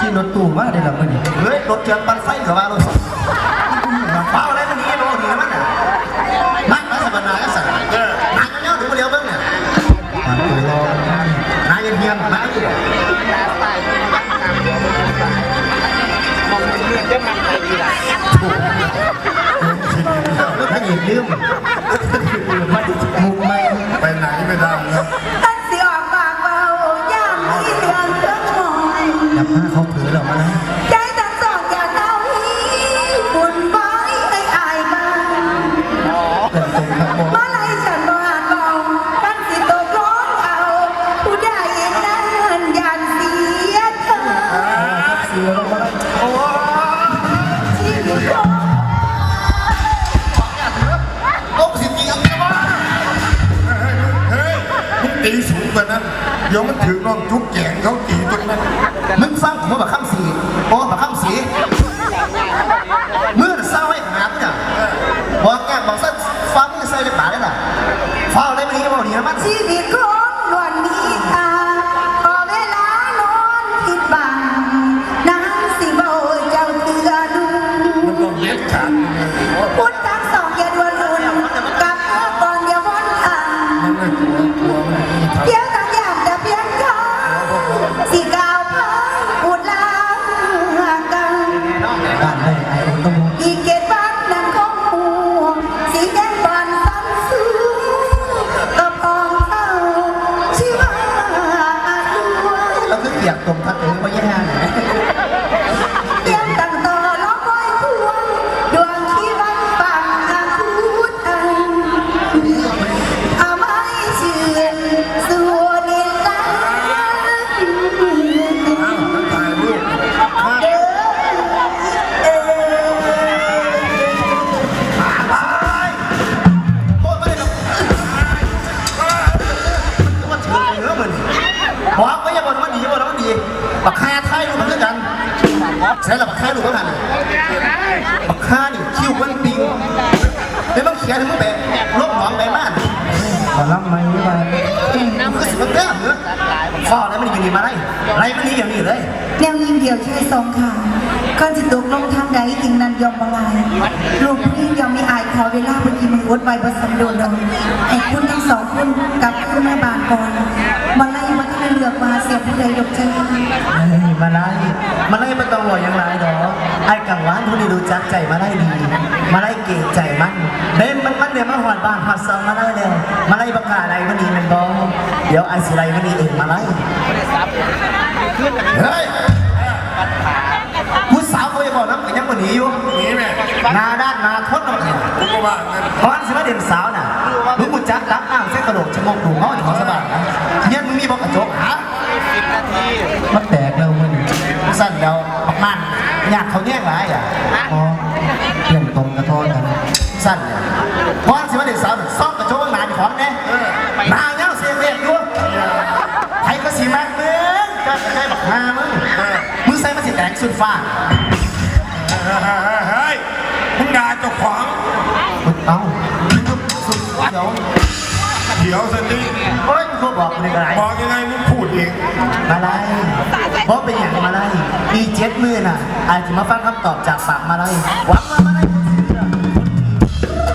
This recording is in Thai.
รถเจือนปันไฟกับว่ารถเฝ้าอะไรมันนี้โลนี่มันน่ะนั่งแล้วสัปดาห์ก็สั่งนั่งกันเนี่ยถึงมาเลี้ยวเบิ้งเนี่ยนายเฮียนนายอยู่มองเรื่องจะมันไปดีละถ้าอีกลืมมุมไม่ไปไหนไม่ได้นะตั้งสิออกปากเบาย่ามมีเรื่องเครื่องหมอยจับหน้าเขา ตีสูงกว่านั้น เดี๋ยวมันถือน้องจุ๊บแจงเขาตีตรงนั้น มึงฟังผมว่าบักคำสีโอ้บักคำสีเมื่อเศร้าให้หาเนี่ยบอกแกบอกสั้นฟังมึงใส่ในป่าได้ล่ะเฝ้าได้ไหมนี่บอกดีนะมันชีวิตคนล้วนมีค่าพอเวลานอนคิดบังนางสิเบาเจ้าเตือดูมันต้องเย็ดขาดเลยพุทธทั้งสองอย่าดวน แล้วคื บักคาไทยรู้เหมือนกันใช่หรอบักคารู้เท่านั้นบักคานี่คิ้วมันปิงเดี๋ยวมันเขียนให้มึงแบบลบหวังไปบ้านมารับไหมมาน้ำก็สิมันเต้มเนื้อฟอแล้วมันอยู่นี่มาไรไรมันนี่อย่างนี้เลยแนวยิงเดียวใช้สองขาก่อนสิตกลงทางใดยิงนั้นยอมบลายลูกผู้หญิงยอมไม่อายขอเวลาบางทีมันวดไว้บนสันโดนดงไอ้คุณทั้งสองคนกลับขึ้นมาบานก่อนมาไล่มาที่เลือกมาเสียผู้ใดดอกเจ้ ต้องหัวอย่างไรดอกไอ้กังวานผู้นี้รู้จักใจมาไล่ดี มาไล่เก่งใจมันเบนมันมันเนี่ยมาหอดบ้านหอดซองมาไล่เร็วมาไล่ประกาศอะไรมันนี่มันบอเดี๋ยวไอ้สิไรมันนี่เองมาไล่เฮ้ยผู้สาวเขาจะบอกน้ำกันยังกว่านี้อยู่หนีแม่หนาด้านหนาทดน้ำแข็งกูก็ว่างั้นเพราะสิว่าเด่นสาวน่ะมึงกูจักรับอ้างเส้นกระโดดชะมกดูเขาของสบายนะเงี้ยมึงมีบอกกระจกหามันแตกแล้วมันสั้นเดียว มัน อยากเขาแย่งไรอะอ๋อเพื่อนตรงกระท้อกันสั้นเนี่ยเพราะสิว่าเด่นสาวน่ะซ่อมกระจกหนาของเนี่ยหนาเงาเสียเรียกอยู่ใครก็สีมากมึงก็ได้บอกหามึงมึงใส่มาสิแตกสุดฟ้าเฮ้ยมึงด่าเจ้าของเอ้าสุดเดี๋ยว ขียวสิเฮ้ยก็บอกกูในกระไรบอกยังไงมึงพูดเองมาไล่เพราะเป็นอย่างมาไล่อีเจ็ดมือน่ะ อาจจะมาฟังคำตอบจากปากมาไล่หวังว่ามาไล่